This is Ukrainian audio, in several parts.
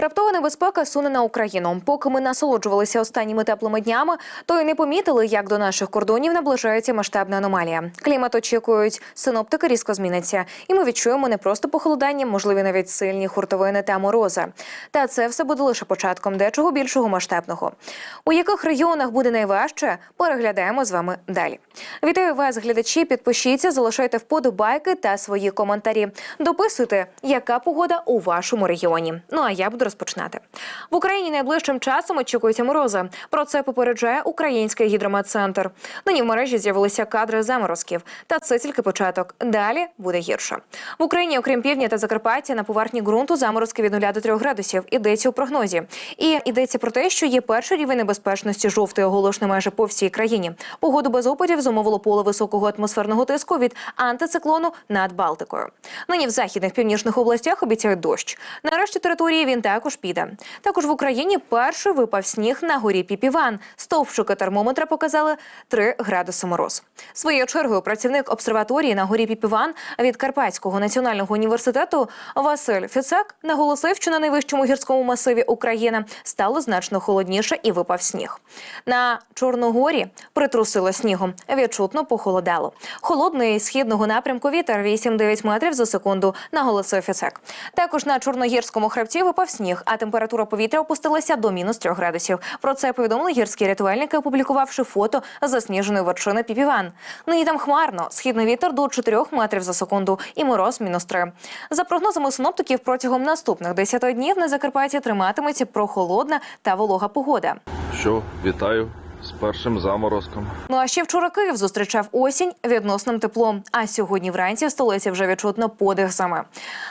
Раптова небезпека суне на Україну. Поки ми насолоджувалися останніми теплими днями, то й не помітили, як до наших кордонів наближається масштабна аномалія. Клімат очікують, синоптики різко зміниться, і ми відчуємо не просто похолодання, можливі навіть сильні хуртовини та морози. Та це все буде лише початком дечого більшого масштабного. У яких регіонах буде найважче, переглядаємо з вами далі. Вітаю вас, глядачі. Підпишіться, залишайте вподобайки та свої коментарі. Дописуйте, яка погода у вашому регіоні. Ну а я буду розпочинати. В Україні найближчим часом очікуються морози. Про це попереджає Український гідрометцентр. Нині в мережі з'явилися кадри заморозків. Та це тільки початок. Далі буде гірше. В Україні, окрім півдня та Закарпаття, на поверхні ґрунту заморозки від 0 до 3 градусів. Ідеться у прогнозі. І йдеться про те, що є перший рівень небезпечності жовтої оголошений майже по всій країні. Погоду без опадів зумовило поле високого атмосферного тиску від антициклону над Балтикою. Нині в західних північних областях обіцяють дощ. Нарешті території він також піде. Також в Україні перший випав сніг на горі Піпіван. Стовпчики термометра показали 3 градуси мороз. Своєю чергою працівник обсерваторії на горі Піпіван від Карпатського національного університету Василь Фіцак наголосив, що на найвищому гірському масиві України стало значно холодніше і випав сніг. На Чорногорі притрусило снігом. Відчутно похолодало. Холодний східного напрямку вітер 8-9 метрів за секунду, наголосив Фіцак. Також на чорногірському хребті випав сніг, а температура повітря опустилася до мінус 3 градусів. Про це повідомили гірські рятувальники, опублікувавши фото засніженої вершини Піпіван. Нині там хмарно, східний вітер до 4 метрів за секунду і мороз мінус 3. За прогнозами синоптиків, протягом наступних 10 днів на Закарпатті триматиметься прохолодна та волога погода. Що, вітаю з першим заморозком. Ну а ще вчора Київ зустрічав осінь відносним теплом. А сьогодні вранці в столиці вже відчутно подих зими.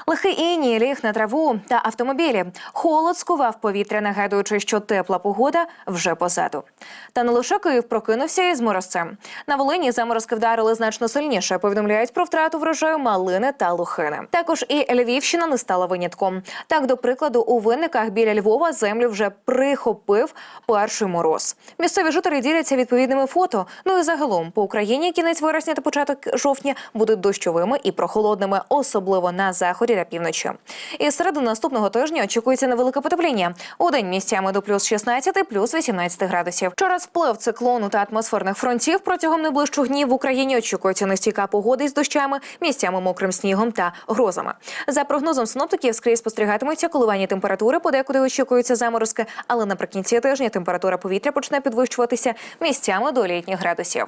Лихий іні, ліг на траву та автомобілі. Холод скував повітря, нагадуючи, що тепла погода вже позаду. Та не лише Київ прокинувся із морозцем. На Волині заморозки вдарили значно сильніше. Повідомляють про втрату врожаю малини та лухини. Також і Львівщина не стала винятком. Так, до прикладу, у винниках біля Львова землю вже прихопив перший мороз. Місцеві жителі діляться відповідними фото. Ну і загалом по Україні кінець вересня та початок жовтня будуть дощовими і прохолодними, особливо на заході та півночі. І середу наступного тижня очікується невелике потепління. У день місцями до плюс 16, плюс 18 градусів. Через вплив циклону та атмосферних фронтів протягом найближчих днів в Україні очікується нестійка погода із дощами, місцями мокрим снігом та грозами. За прогнозом синоптиків, скрізь спостерігатимуться коливання температури, подекуди очікуються заморозки, але наприкінці тижня температура повітря почне підвищуватися місцями до літніх градусів.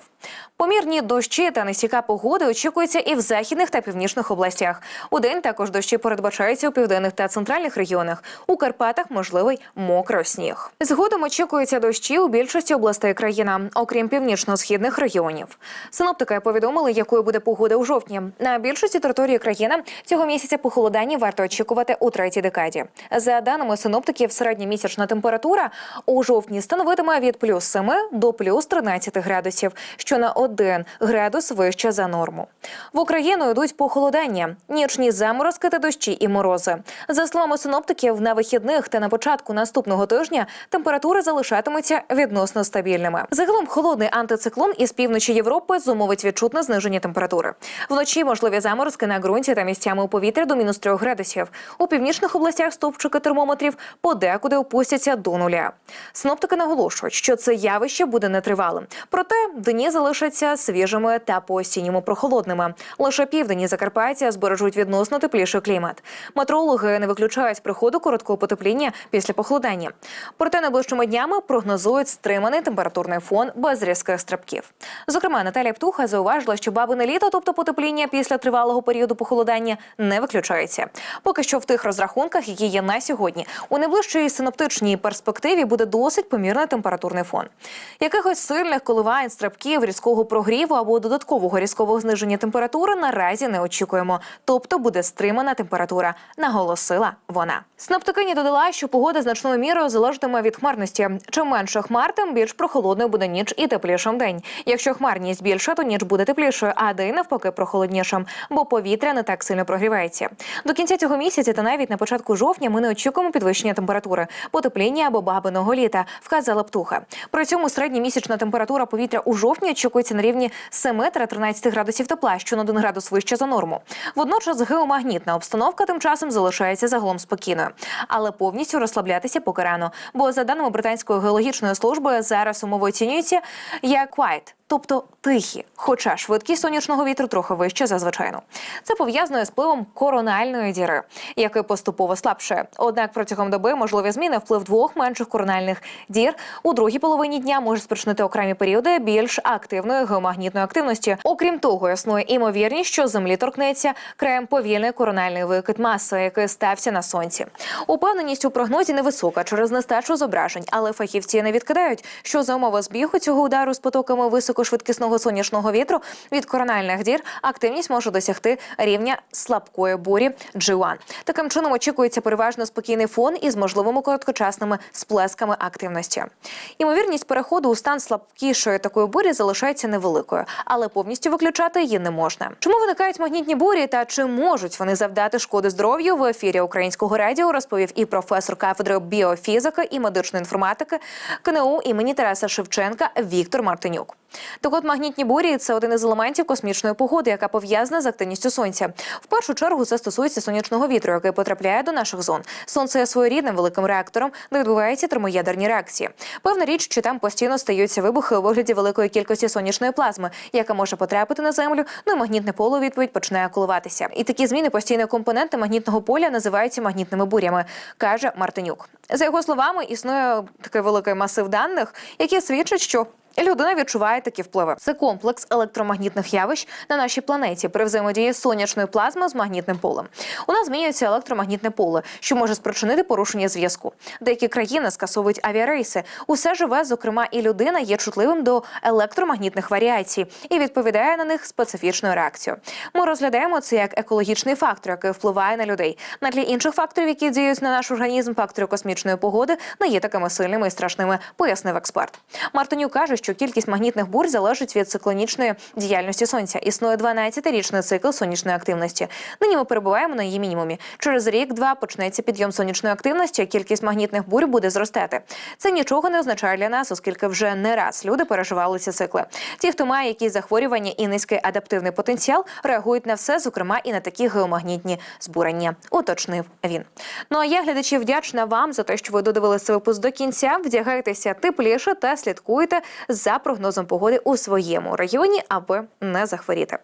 Помірні дощі та нестійка погода очікуються і в західних та північних областях. У день також дощі передбачаються у південних та центральних регіонах. У Карпатах можливий мокросніг. Згодом очікуються дощі у більшості областей країни, окрім північно-східних регіонів. Синоптики повідомили, якою буде погода у жовтні. На більшості території країни цього місяця похолодання варто очікувати у третій декаді. За даними синоптиків, середньомісячна температура у жовтні становитиме від плюс 7 до плюс 13 градусів, що на 1 градус вище за норму. В Україну йдуть похолодання, нічні заморозки та дощі і морози. За словами синоптиків, на вихідних та на початку наступного тижня температури залишатимуться відносно стабільними. Загалом холодний антициклон із півночі Європи зумовить відчутне зниження температури. Вночі можливі заморозки на ґрунті та місцями у повітря до мінус 3 градусів. У північних областях стовпчики термометрів подекуди опустяться до нуля. Синоптики наголошують, що це явище буде нетривалим. Проте дні залишаться свіжими та по осінньому прохолодними. Лише південь і Закарпаття збережуть відносно тепліший клімат. Метрологи не виключають приходу короткого потепління після похолодання. Проте найближчими днями прогнозують стриманий температурний фон без різких стрибків. Зокрема, Наталія Птуха зауважила, що бабине літо, тобто потепління після тривалого періоду похолодання, не виключається. Поки що в тих розрахунках, які є на сьогодні, у найближчій синоптичній перспективі буде досить помірний температурний фон. Якихось сильних коливань, стрибків, різкого прогріву або додаткового різкого зниження температури наразі не очікуємо. Тобто буде стримана температура, наголосила вона. Синоптикиня додала, що погода значною мірою залежатиме від хмарності. Чим менше хмар, тим більш прохолодною буде ніч і теплішим день. Якщо хмарність більша, то ніч буде теплішою, а день навпаки прохолоднішим, бо повітря не так сильно прогрівається. До кінця цього місяця та навіть на початку жовтня ми не очікуємо підвищення температури, потепління або бабиного літа, вказала птуха. При цьому цьому середня місячна температура повітря у жовтні очікується на рівні 7-13 градусів тепла, що на 1 градус вище за норму. Водночас геомагнітна обстановка тим часом залишається загалом спокійною, але повністю розслаблятися поки рано. Бо за даними британської геологічної служби, зараз умови оцінюються як quiet, тобто тихі, хоча швидкість сонячного вітру трохи вища за звичайну. Це пов'язано з впливом корональної діри, який поступово слабшає. Однак протягом доби можливі зміни вплив двох менших корональних дір у другій половині дня може спричинити окремі періоди більш активної геомагнітної активності. Окрім того, існує імовірність, що землі торкнеться краєм повільний корональний викид маси, який стався на сонці. Упевненість у прогнозі невисока через нестачу зображень, але фахівці не відкидають, що за умови збігу цього удару з потоками високошвидкісного сонячного вітру від корональних дір активність може досягти рівня слабкої бурі G1. Таким чином очікується переважно спокійний фон із можливими короткочасними сплесками активності. Ймовірність переходу у стан слабкішої такої бурі залишається невеликою, але повністю виключати її не можна. Чому виникають магнітні бурі та чи можуть вони завдати шкоди здоров'ю в ефірі українського радіо? Розповів і професор кафедри біофізики і медичної інформатики КНУ імені Тараса Шевченка Віктор Мартинюк. Так от магнітні бурі це один із елементів космічної погоди, яка пов'язана з активністю сонця. В першу чергу це стосується сонячного вітру, який потрапляє до наших зон. Сонце є своєрідним великим реактором, де відбуваються термоядерні реакції. Певна річ, що там постійно стаються вибухи у вигляді великої кількості сонячної плазми, яка може потрапити на землю. Ну і магнітне поле відповідь починає коливатися. І такі зміни постійної компоненти магнітного поля називаються магнітними бурями, каже Мартинюк. За його словами, існує такий великий масив даних, які свідчать, що Людина відчуває такі впливи. Це комплекс електромагнітних явищ на нашій планеті при взаємодії сонячної плазми з магнітним полем. У нас змінюється електромагнітне поле, що може спричинити порушення зв'язку. Деякі країни скасовують авіарейси. Усе живе, зокрема, і людина є чутливим до електромагнітних варіацій і відповідає на них специфічною реакцією. Ми розглядаємо це як екологічний фактор, який впливає на людей. На тлі інших факторів, які діють на наш організм, фактори космічної погоди не є такими сильними і страшними, пояснив експерт. Мартинюк каже, що кількість магнітних бурь залежить від циклонічної діяльності сонця. Існує 12-річний цикл сонячної активності. Нині ми перебуваємо на її мінімумі. Через рік-два почнеться підйом сонячної активності, кількість магнітних бурь буде зростати. Це нічого не означає для нас, оскільки вже не раз люди переживали ці цикли. Ті, хто має якісь захворювання і низький адаптивний потенціал, реагують на все, зокрема і на такі геомагнітні збурення. Уточнив він. Ну а я глядачі вдячна вам за те, що ви додивилися випуск до кінця. Вдягайтеся тепліше та слідкуйте за прогнозом погоди у своєму регіоні, аби не захворіти.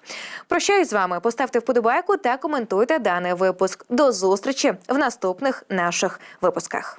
Прощаюсь з вами. Поставте вподобайку та коментуйте даний випуск. До зустрічі в наступних наших випусках.